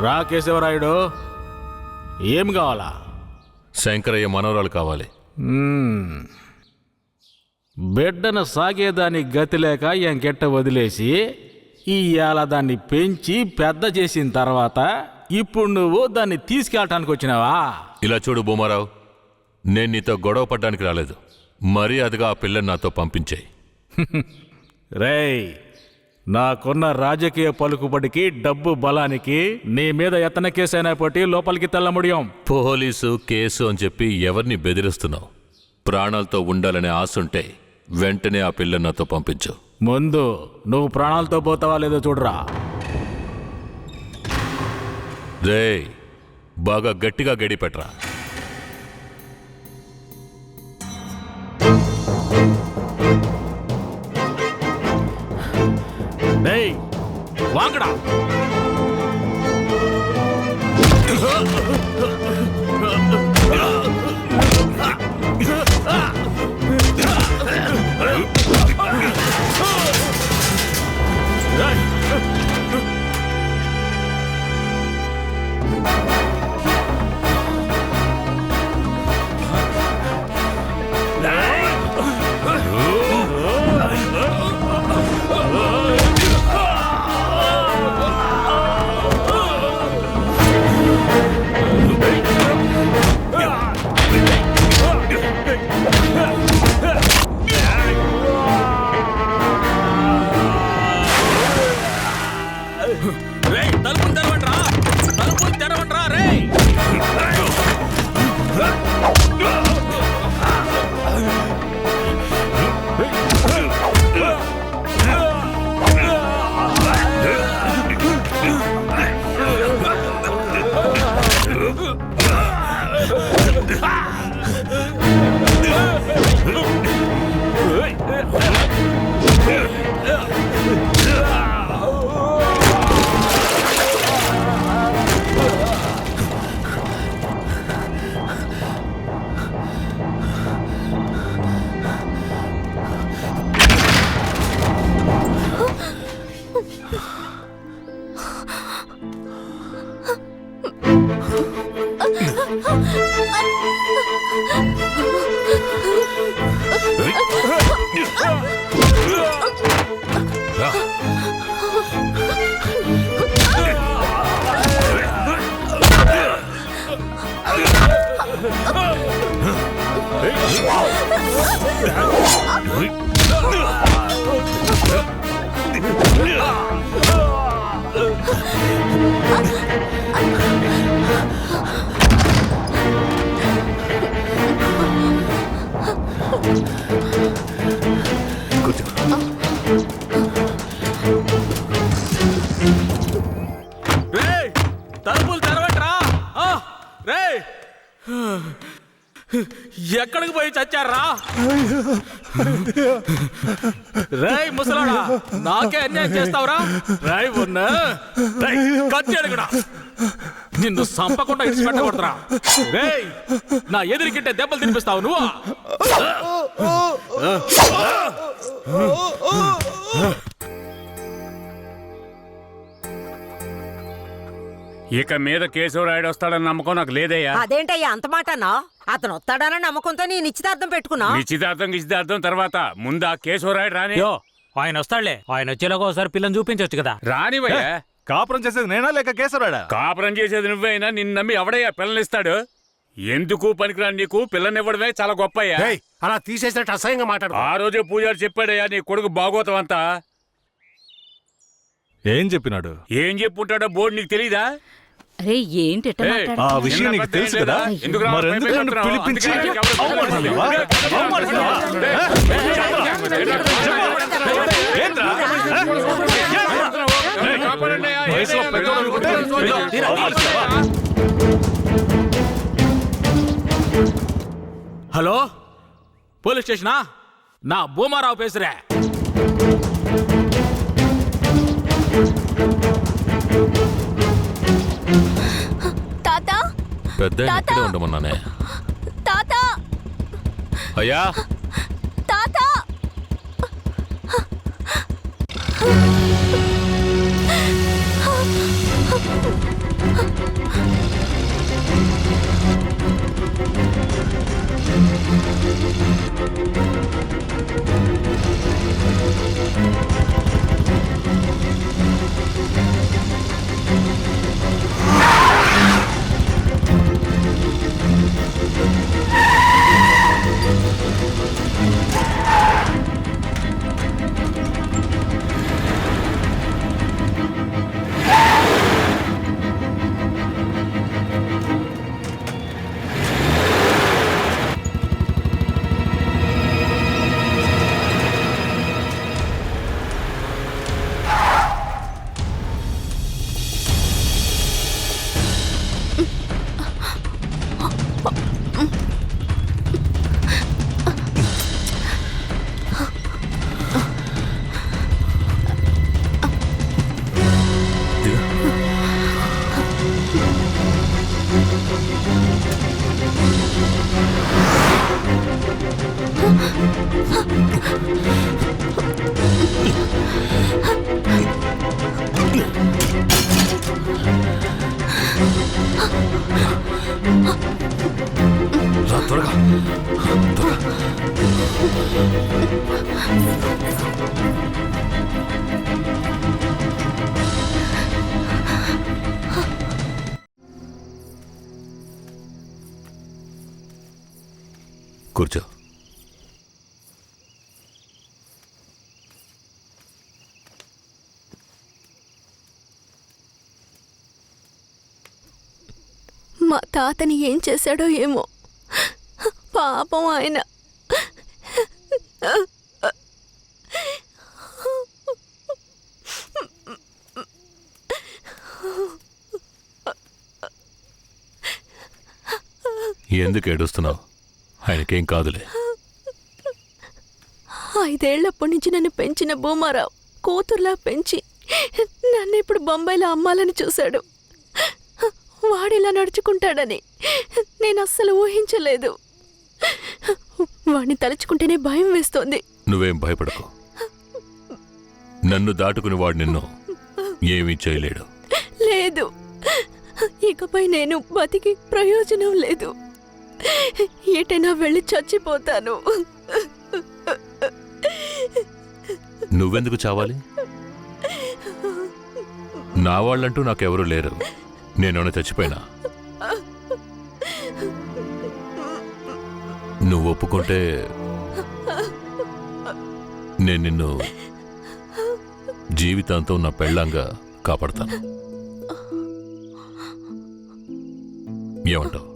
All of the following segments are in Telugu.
రా కేశవరాయుడు. ఏం కావాలా? శంకరయ్య మనవరాలు కావాలి. మ్మ్. బిడ్డను సాగేదాని గతి లేక ఎంకెట్ట వదిలేసి ఇవాళ దాన్ని పెంచి పెద్ద చేసిన తర్వాత ఇప్పుడు నువ్వు దాన్ని తీసుకెళ్ళటానికి వచ్చినావా? ఇలా చూడు భూమారావు నేను నీతో గొడవ పడ్డానికి రాలేదు. మర్యాదగా ఆ పిల్లని నాతో పంపించేయి. రేయ్ నాకున్న రాజకీయ పలుకుబడికి డబ్బు బలానికి నీ మీద ఎత్తన కేసైనా పట్టి లోపలికి తెల్ల ముడియం పోలీసు కేసు అని చెప్పి ఎవరిని బెదిరిస్తున్నావు? ప్రాణాలతో ఉండాలనే ఆశుంటే వెంటనే ఆ పిల్లని నాతో పంపించు. ముందు నువ్వు ప్రాణాలతో పోతావా లేదో చూడరా. రేయ్ బాగా గట్టిగా గడిపెట్రా రేయ్ తెరవండి రా. తలుపులు తెరవండి రా రే తలుపులు తెరవండ్రా ఆ, రేయ్. ఎక్కడికి పోయి చచ్చారా? రేయ్ ముసలాడా నాకే అన్యాయం చేస్తావురా రాయ్ ఉన్న కత్తి అడుగుడా నిన్ను సంపకుండా ఇచ్చి పెట్టకూడదురా రేయ్ నా ఎదురుకింటే దెబ్బలు తినిపిస్తావు నువ్వు ఇక మీద కేశవరాయుడు వస్తాడని నమ్మకం నాకు లేదయ్యా. అదేంటయ్యా అంత మాటనా? అతను వస్తాడన్న నమ్మకంతో నీ నిశ్చితార్థం పెట్టుకున్నా? నిశ్చితార్థం నిశ్చితార్థం తర్వాత ముందు ఆ కేశవరాయుడు రాని. యో ఆయన వస్తాడులే. ఆయన వచ్చేలాగా ఒకసారి పిల్లని చూపించొచ్చు కదా. రానివయ్యా. కాపురం చేసేది నేనా లేక కేసరాడా కాపురం చేసేది నువ్వైనా నిన్ను నమ్మి ఎవడయ్యా పిల్లనిస్తాడు ఎందుకు పనికిరాని నీకు? పిల్లనివ్వడమే చాలా గొప్పయ్యా. అలా తీసేసినట్టు అసహ్యంగా మాట్లాడు ఆ రోజే పూజారి చెప్పాడయ్యా నీ కొడుకు భాగవతం అంతా. ఏం చెప్పినాడు ఏం చెప్పుంటాడో బోర్డు నీకు తెలీదా అరే ఏంటి ఎట్ట ఏయ్, మాట్లాడు- ఆ విషయం నీకు తెలుసు? కదా? నన్ను? పిలిపించి అవమానిస్తావా? అవమానిస్తావా? ఏంట్రా? వయసులో పెద్దోడు అనుకుంటే. అవమానిస్తావా? హలో పోలీస్ స్టేషనా నా భూమారావు పేసురే పెద్ద ఆయన తాత! ఇక్కడే ఉండమన్నానే. తాత! అయ్యా! తాత! రా తాతని ఏం చేశాడో ఏమో. పాపం ఆయన. ఎందుకు ఏడుస్తున్నావు? ఆయనకేం కాదులే. ఐదేళ్ళప్పటి నుంచి నన్ను పెంచిన భూమారావు కూతుర్లా పెంచి నన్ను ఇప్పుడు బొంబాయిలో అమ్మాలని చూశాడు. వాడిలా నడుచుకుంటాడని నేను అస్సలు ఊహించలేదు. వాడిని తలుచుకుంటేనే భయం వేస్తోంది. నువ్వేం భయపడకు. నన్ను దాటుకుని వాడు నిన్ను ఏమీ చేయలేడు. లేదు. ఇకపై నేను బతికి ప్రయోజనం లేదు. ఎటైనా వెళ్ళి చచ్చిపోతాను. నువ్వెందుకు చావాలి? నా వాళ్ళంటూ నాకెవరూ లేరు. నేను చచ్చిపోయినా. నువ్వు ఒప్పుకుంటే నేను నిన్ను జీవితాంతం నా పెళ్ళంగా కాపాడతాను. ఏమంటావు?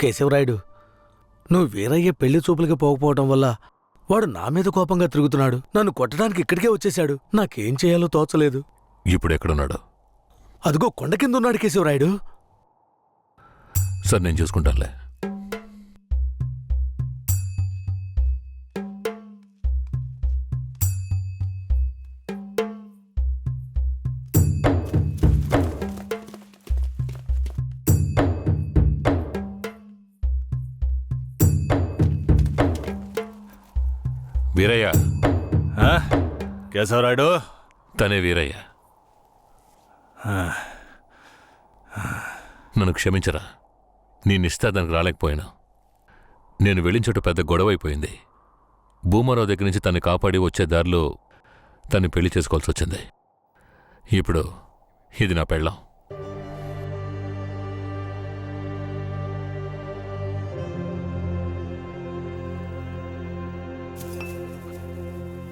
కేశవరాయుడు నువ్వు వీరయ్య పెళ్ళి చూపులకి పోకపోవటం వల్ల వాడు నా మీద కోపంగా తిరుగుతున్నాడు. నన్ను కొట్టడానికి ఇక్కడికే వచ్చేశాడు. నాకేం చేయాలో తోచలేదు. ఇప్పుడు ఎక్కడున్నాడు? అదిగో కొండ కింద ఉన్నాడు కేశవరాయుడు. సార్ నేను చూసుకుంటానులే. వీరయ్య. ఆ? కేశవరాయుడు? తనే వీరయ్య. నన్ను క్షమించరా. నీ నిస్తాదానికి రాలేకపోయాను. నేను వెళ్ళిన చోట పెద్ద గొడవ అయిపోయింది. భూమారావు దగ్గర నుంచి తన్ని కాపాడి వచ్చే దారిలో తన్ని పెళ్ళి చేసుకోవాల్సి వచ్చింది. ఇప్పుడు ఇది నా పెళ్ళం.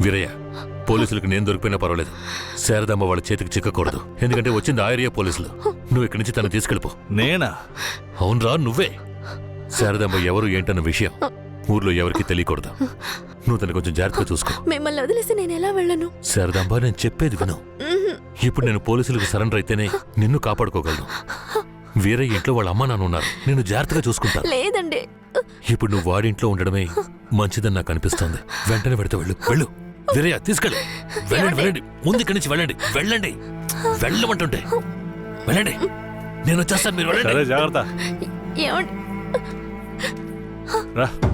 వీరయ్య పోలీసులకు నేను దొరికిపోయినా పర్వాలేదు. శారదమ్మ వాళ్ళ చేతికి చిక్కకూడదు. ఎందుకంటే వచ్చింది ఆ ఏరియా పోలీసులు. నువ్వు ఇక్కడి నుంచి తను తీసుకెళ్ళిపో. నేనా? అవునరా నువ్వే. శారదమ్మ ఎవరు ఏంటన్న విషయం ఊర్లో ఎవరికీ తెలియకూడదు. నువ్వు తను కొంచెం జాగ్రత్తగా చూసుకో. మిమ్మల్ని వదిలేసి నేను ఎలా వెళ్ళను? శారదాంబ నేను చెప్పేది విను. ఇప్పుడు నేను పోలీసులకు సరెండర్ అయితేనే నిన్ను కాపాడుకోగలను. వీరే ఇంట్లో వాళ్ళ అమ్మ నాన్న ఉన్నారు. నేను జాగ్రత్తగా చూసుకుంటాను లేదండి. ఇప్పుడు నువ్వు వాడింట్లో ఉండడమే మంచిదని నాకు అనిపిస్తోంది. వెంటనే పెడితే వెళ్ళు. వెళ్ళు. వీరయ్య తీసుకెళ్ళు. వెళ్ళండి వెళ్ళండి. ముందు ఇక్కడి నుంచి వెళ్ళండి. వెళ్ళండి. వెళ్ళమంటుంటే. వెళ్ళండి. నేను వచ్చేస్తాను. మీరు సరే వెళ్ళండి జాగ్రత్త. ఏమండి? రా.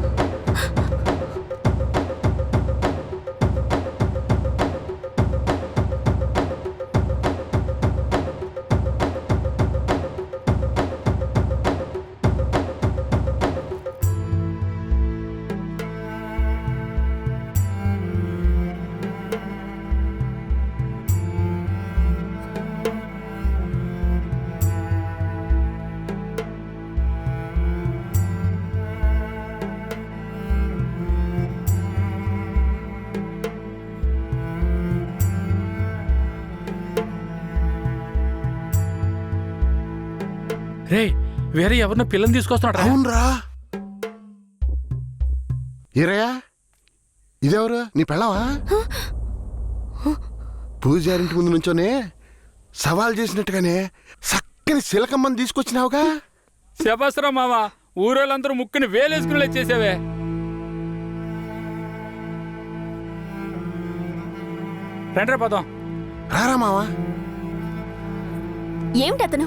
రే వేరే ఎవరినో పిల్లని తీసుకొస్తున్నాడు అవునరా. ఈరయ్యా ఇదెవరు? నీ పెళ్ళవా? పూజారింటి ముందు నుంచోనే సవాల్ చేసినట్టుగానే చక్కని శిలకమ్మని తీసుకొచ్చినావుగా. శబాసరా మామ ఊరోళ్ళందరూ ముక్కుని వేలేసుకుని చేసావే. రండ్రా పదం. రారా మావా? ఏమిటి అతను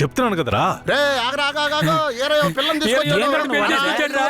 చెప్తున్నాను కదరా. రే ఆగరా ఆగా ఆగా ఏరయ్య పిల్లని తీసుకొచ్చాడు. ఏంట్రా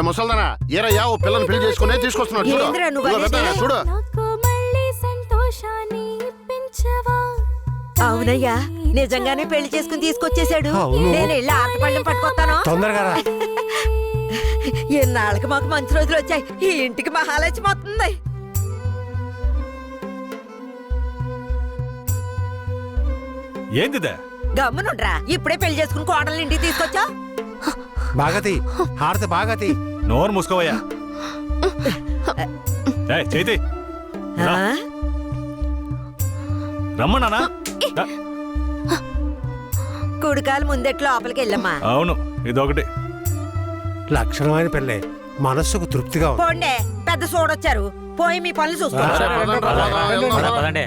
ఏ ముసల్దానా? ఏరయ్యా ఓ పిల్లని పెళ్ళి చేసుకునే తీసుకొస్తున్నాడు చూడు. ఏందిరా నువ్వు ఇదిగో అనేది? పెద్దయ్య, చూడు. నాకు మళ్ళీ సంతోషాన్ని ఇప్పించవా? అవునయ్యా నిజంగానే పెళ్ళి చేసుకుని తీసుకొచ్చేశాడు నేను వెళ్ళి ఆటపళ్ళం పట్టుకొస్తాను. తొందరగా రా. ఎన్నాళ్ళకి మాకు మంచి రోజులు వచ్చాయి. ఈ ఇంటికి మహాలక్ష్మి వస్తుంది. ఏందిదే? గమ్మునుండ్రా. ఇప్పుడే పెళ్ళి చేసుకుని కోడలు ఇంటికి తీసుకొచ్చా? బాగతి హారతి బాగతి. నోరు మూసుకోవయ్యా. చేతి. రమ్మన్నానా. కుడికాలు ముందెట్లు లోపలికి వెళ్ళమ్మా. అవును ఇదొకటి. లక్షణమైన పెళ్ళే మనస్సుకు తృప్తిగా ఉంది. పోండే పెద్ద సోడొచ్చారు. పోయి మీ పనులు చూసుకోండి